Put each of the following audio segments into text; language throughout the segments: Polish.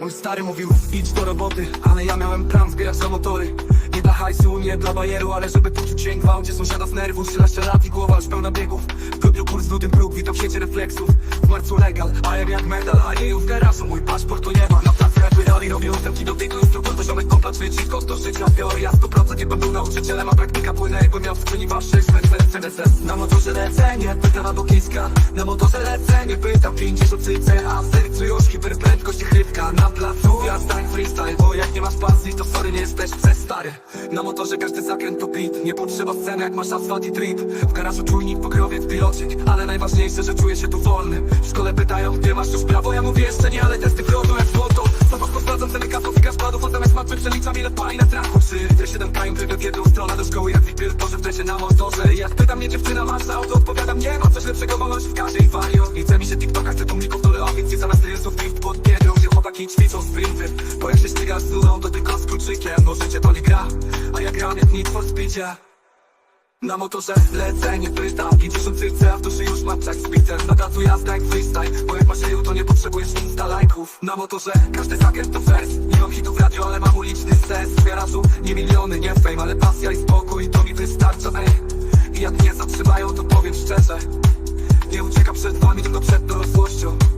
Mój stary mówił, idź do roboty Ale ja miałem plan zbierać na motory. Nie dla hajsu, nie dla bajeru Ale żeby poczuć dźwięk w aucie. Sąsiada z nerwów, 13 lat i głowa już pełna biegów. W grudniu kurs, lutym próg, witam w sieci refleksów. W marcu legal, a jak jak medal A nie już w garażu, mój paszport to nie ma. Na placu jakby rali robią ustępki do wycisk do życia Teoria 100% jakbym był nauczycielem A praktyka płynę jakbym miał w skrzyni wasze Mercedes Na motorze lecenie, pytam do kiska Na motorze lecenie, pytam 50 cyce A w sercu już hiperprędkość i chrypka. Na placu jazda jak freestyle Bo jak nie masz pasji, to sorry, nie jesteś przez stary. Na motorze każdy zakręt to beat Nie potrzeba sceny jak masz asfalt i trip W garażu czujnik, pokrowiec, pilocik. Ale najważniejsze, że czuję się tu wolny W szkole pytają, gdzie masz już prawo? Ja mówię jeszcze nie, ale testy kroczą jak złoto ile pali na traku te 7 kają tryby w jedną stronę do szkoły. Jak wipil, to że w dresie na motorze. Jak pytam mnie dziewczyna, masz auto? Odpowiadam, nie ma coś lepszego, wolność w każdej wario I chce mi się TikToka, chcę tłumików do leowic I zamiast rysów drift pod biedrą. Gdzie chłopaki ćwiczą sprinty. Bo jak się ścigasz z nudą, to tylko z kluczykiem. No życie to nie gra, a ja gram jak Need for Speedzie. Na motorze lecenie pyta 50 cyce, a w duszy już mam czas z Na dacu jazda jak freestyle. Bo jak masz to nie potrzebujesz insta lajków Na motorze każdy zakręt to wers uliczny sens W garażu nie miliony, nie fame Ale pasja i spokój, to mi wystarcza, ej. I jak mnie zatrzymają, to powiem szczerze. Nie uciekam przed wami, tylko przed dorosłością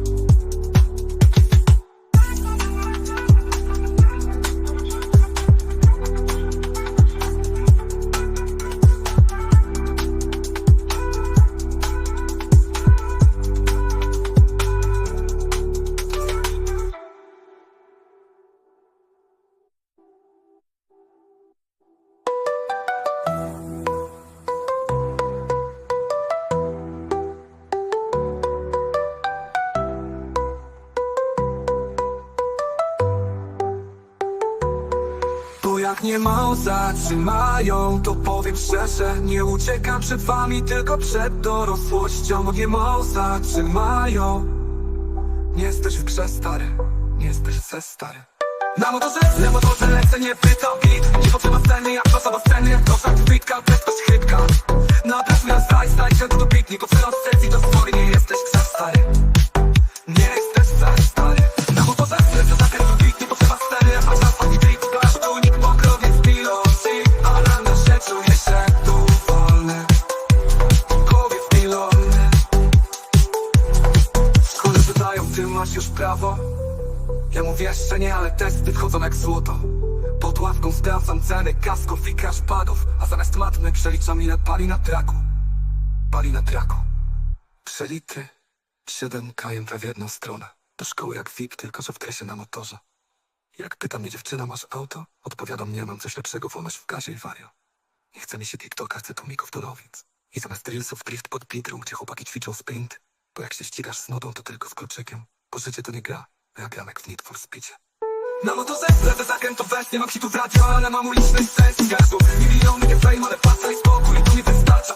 jak nie mało zatrzymają, to powiem szczerze Nie uciekam przed wami, tylko przed dorosłością nie mało zatrzymają. Nie jesteś w grze stary, nie jesteś ze stary. Na motorze, na motorze lecę, nie pytam beat Nie potrzeba sceny, jak osoba sceny. Jak proszak, witka, prędkość, chrypka. Na placu jazda i staj się masz już prawo? Ja mówię jeszcze nie, ale testy wchodzą jak złoto. Pod ławką sprawdzam ceny kasków i padów A zamiast matmy przeliczam ile pali na traku. Pali na traku. Przelitry 7 km w jedną stronę. Do szkoły jak VIP, tylko że w tresie na motorze. Jak pyta mnie dziewczyna, masz auto? Odpowiadam, nie mam coś lepszego, wolność w gazie i wario. Nie chce mi się TikToka, chcę tłumików do I zamiast reelsów drift pod pitrą, gdzie chłopaki ćwiczą sprint Bo jak się ścigasz z nudą, to tylko z kluczykiem Bo życie to nie gra, jak w Need for Speedzie. Na motorze lecę zakręt to wers Nie mam hitów radio, ale mam uliczny sens Z gazu miliony nie fame, ale pasa i spokój To mi wystarcza,